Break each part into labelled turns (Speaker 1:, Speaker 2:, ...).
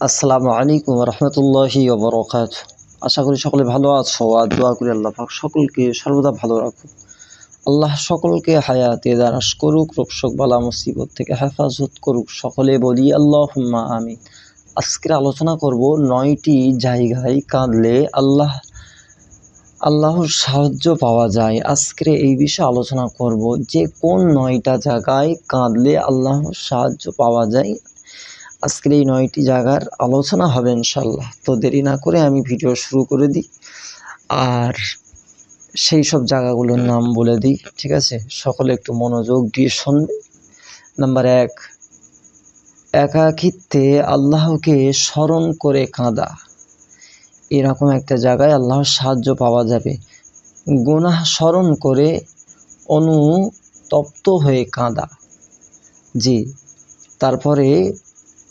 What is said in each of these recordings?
Speaker 1: আসসালামু আলাইকুম রহমতুল্লাহি বরকাত আশা করি সকলে ভালো আছো আর দোয়া করি আল্লাহ পাক সকলকে সর্বদা ভালো রাখুক। আল্লাহ সকলকে হায়াতে দারাস করুক, রোগশোক, বালা, মুসিবত থেকে হেফাজত করুক সকলে বলি আল্লাহ আমি আজকের আলোচনা করব নয়টি জায়গায় কাঁদলে আল্লাহ, আল্লাহর সাহায্য পাওয়া যায়। আজকে এই বিষয়ে আলোচনা করব যে কোন নয়টা জায়গায় কাঁদলে আল্লাহর সাহায্য পাওয়া যায়। আজকের এই নয়টি জায়গার আলোচনা হবে ইনশাল্লাহ তো দেরি না করে আমি ভিডিও শুরু করে দিই। আর সেই সব জায়গাগুলোর নাম বলে দিই, ঠিক আছে? সকলে একটু মনোযোগ দিয়ে শুনবে। নাম্বার এক, একাকিত্বে আল্লাহকে স্মরণ করে কাঁদা। এরকম একটা জায়গায় আল্লাহর সাহায্য পাওয়া যাবে। গুনাহ স্মরণ করে অনুতপ্ত হয়ে কাঁদা। জি, তারপরে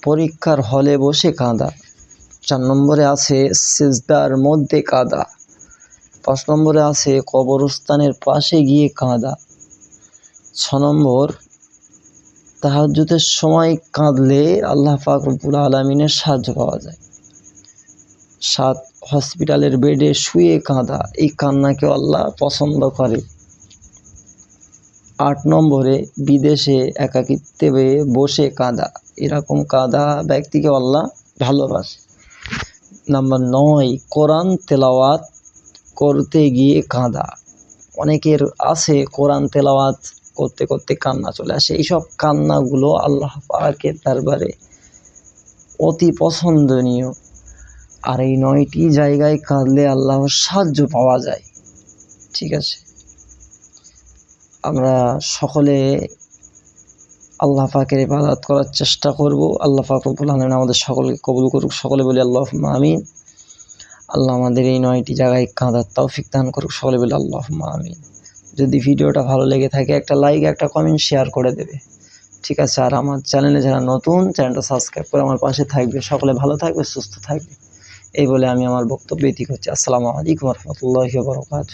Speaker 1: পরীক্ষার হলে বসে কাঁদা। চার নম্বরে আছে, সেজদার মধ্যে কাঁদা। পাঁচ নম্বরে আছে, কবরস্থানের পাশে গিয়ে কাঁদা। ছ নম্বর তাহাজুদের সময় কাঁদলে আল্লাহ ফাকরুল আলমিনের সাহায্য পাওয়া যায়। সাত, হসপিটালের বেডে শুয়ে কাঁদা। এই কান্নাকে আল্লাহ পছন্দ করে। আট নম্বরে বিদেশে একাকিত্বে বসে কাঁদা। এরকম কাঁদা ব্যক্তিকে আল্লাহ ভালোবাসে। নাম্বার নয়, কোরআন তেলাওয়াত করতে গিয়ে কাঁদা। অনেকের আছে কোরআন তেলাওয়াত করতে করতে কান্না চলে আসে। এইসব কান্নাগুলো আল্লাহ পাকের দরবারে অতি পছন্দনীয়। আর এই নয়টি জায়গায় কাঁদলে আল্লাহর সাহায্য পাওয়া যায়। ঠিক আছে? আমরা সকলে আল্লাহ পাকের ইবাদত করার চেষ্টা করব। আল্লাহ পাক রব্বুল আলমিন আমাদের সকলকে কবুল করুক। সকলে বলি আল্লাহ আমিন। আল্লাহ আমাদের এই নয়টি জায়গায় কাঁদার তৌফিক দান করুক। সকলে বলি আল্লাহ আমিন। যদি ভিডিওটা ভালো লেগে থাকে, একটা লাইক, একটা কমেন্ট, শেয়ার করে দেবে। ঠিক আছে, আর আমার চ্যানেলে যারা নতুন, চ্যানেলটা সাবস্ক্রাইব করে আমার পাশে থাকবে। সকলে ভালো থাকবে, সুস্থ থাকবে। এই বলে আমি আমার বক্তব্য ইতি করছি। আসসালামু আলাইকুম রহমতুল্লাহ বরকাত